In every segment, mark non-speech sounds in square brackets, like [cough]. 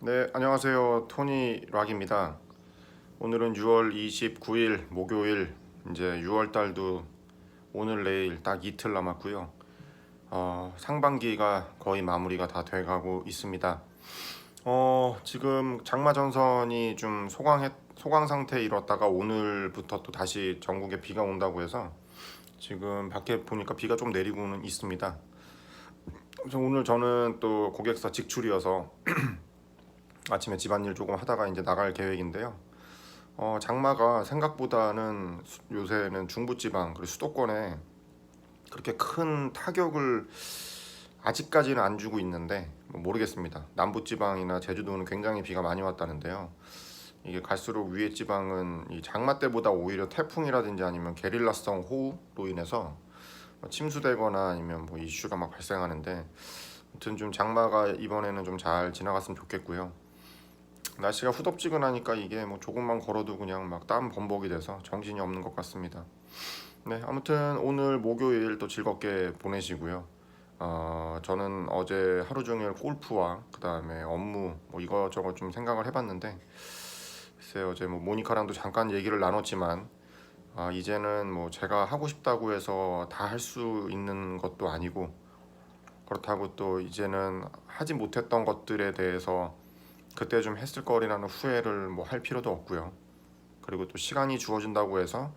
네, 안녕하세요. 토니 락입니다. 오늘은 6월 29일 목요일 이제 6월 달도 오늘 내일 딱 이틀 남았고요. 어, 상반기가 거의 마무리가 다 돼가고 있습니다. 어, 지금 장마 전선이 좀 소강 소강 상태에 이뤘다가 오늘부터 또 다시 전국에 비가 온다고 해서 지금 밖에 보니까 비가 좀 내리고는 있습니다. 오늘 저는 또 고객사 직출이어서 [clears throat] 아침에 집안일 조금 하다가 이제 나갈 계획인데요. 어, 장마가 생각보다는 수- 요새는 중부지방 그리고 수도권에 그렇게 큰 타격을 아직까지는 안 주고 있는데 뭐 모르겠습니다. 남부지방이나 제주도는 굉장히 비가 많이 왔다는데요. 이게 갈수록 위에 지방은 이 장마 때보다 오히려 태풍이라든지 아니면 게릴라성 호우로 인해서 뭐 침수되거나 아니면 뭐 이슈가 막 발생하는데 아무튼 좀 장마가 이번에는 좀 잘 지나갔으면 좋겠고요. 날씨가 후덥지근하니까 이게 뭐 조금만 걸어도 그냥 막 땀 범벅이 돼서 정신이 없는 것 같습니다. 네, 아무튼 오늘 목요일 또 즐겁게 보내시고요. 어, 저는 어제 하루 종일 골프와 그 다음에 업무 뭐 이것저것 좀 생각을 해봤는데 글쎄 어제 뭐 모니카랑도 잠깐 얘기를 나눴지만 아, 이제는 뭐 제가 하고 싶다고 해서 다 할 수 있는 것도 아니고 그렇다고 또 이제는 하지 못했던 것들에 대해서 그때 좀 했을 거리라는 후회를 뭐 할 필요도 없고요. 그리고 또 시간이 주어진다고 해서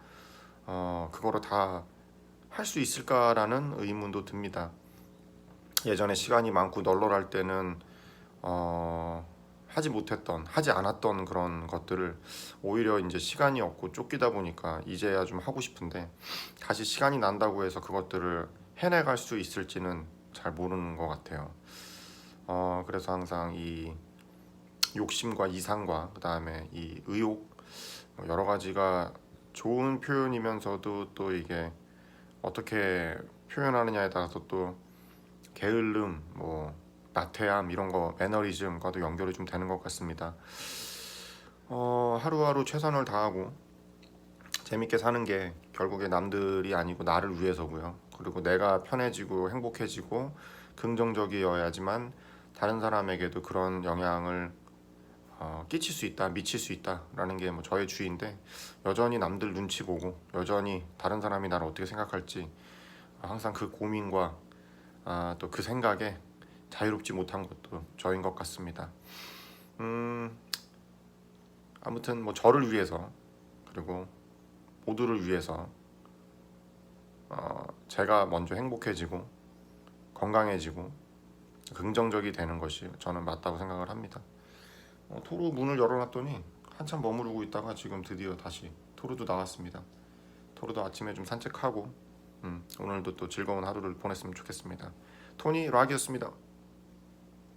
어 그거를 다할 수 있을까라는 의문도 듭니다. 예전에 시간이 많고 널널할 때는 어 하지 못했던 하지 않았던 그런 것들을 오히려 이제 시간이 없고 쫓기다 보니까 이제야 좀 하고 싶은데 다시 시간이 난다고 해서 그것들을 해내갈 수 있을지는 잘 모르는 것 같아요. 어 그래서 항상 이 욕심과 이상과 그 다음에 이 의욕 뭐 여러 가지가 좋은 표현이면서도 또 이게 어떻게 표현하느냐에 따라서 또 게을름 뭐 나태함 이런 거 매너리즘과도 연결이 좀 되는 것 같습니다. 어 하루하루 최선을 다하고 재밌게 사는 게 결국에 남들이 아니고 나를 위해서고요. 그리고 내가 편해지고 행복해지고 긍정적이어야지만 다른 사람에게도 그런 영향을 어, 끼칠 수 있다, 미칠 수 있다라는 게 뭐 저의 주의인데 여전히 남들 눈치 보고 여전히 다른 사람이 나를 어떻게 생각할지 항상 그 고민과 아, 또 그 생각에 자유롭지 못한 것도 저인 것 같습니다. 음, 아무튼 뭐 저를 위해서 그리고 모두를 위해서 어, 제가 먼저 행복해지고 건강해지고 긍정적이 되는 것이 저는 맞다고 생각을 합니다. 어, 토로 문을 열어놨더니 한참 머무르고 있다가 지금 드디어 다시 토로도 나왔습니다. 토로도 아침에 좀 산책하고 음, 오늘도 또 즐거운 하루를 보냈으면 좋겠습니다. 토니 락이었습니다.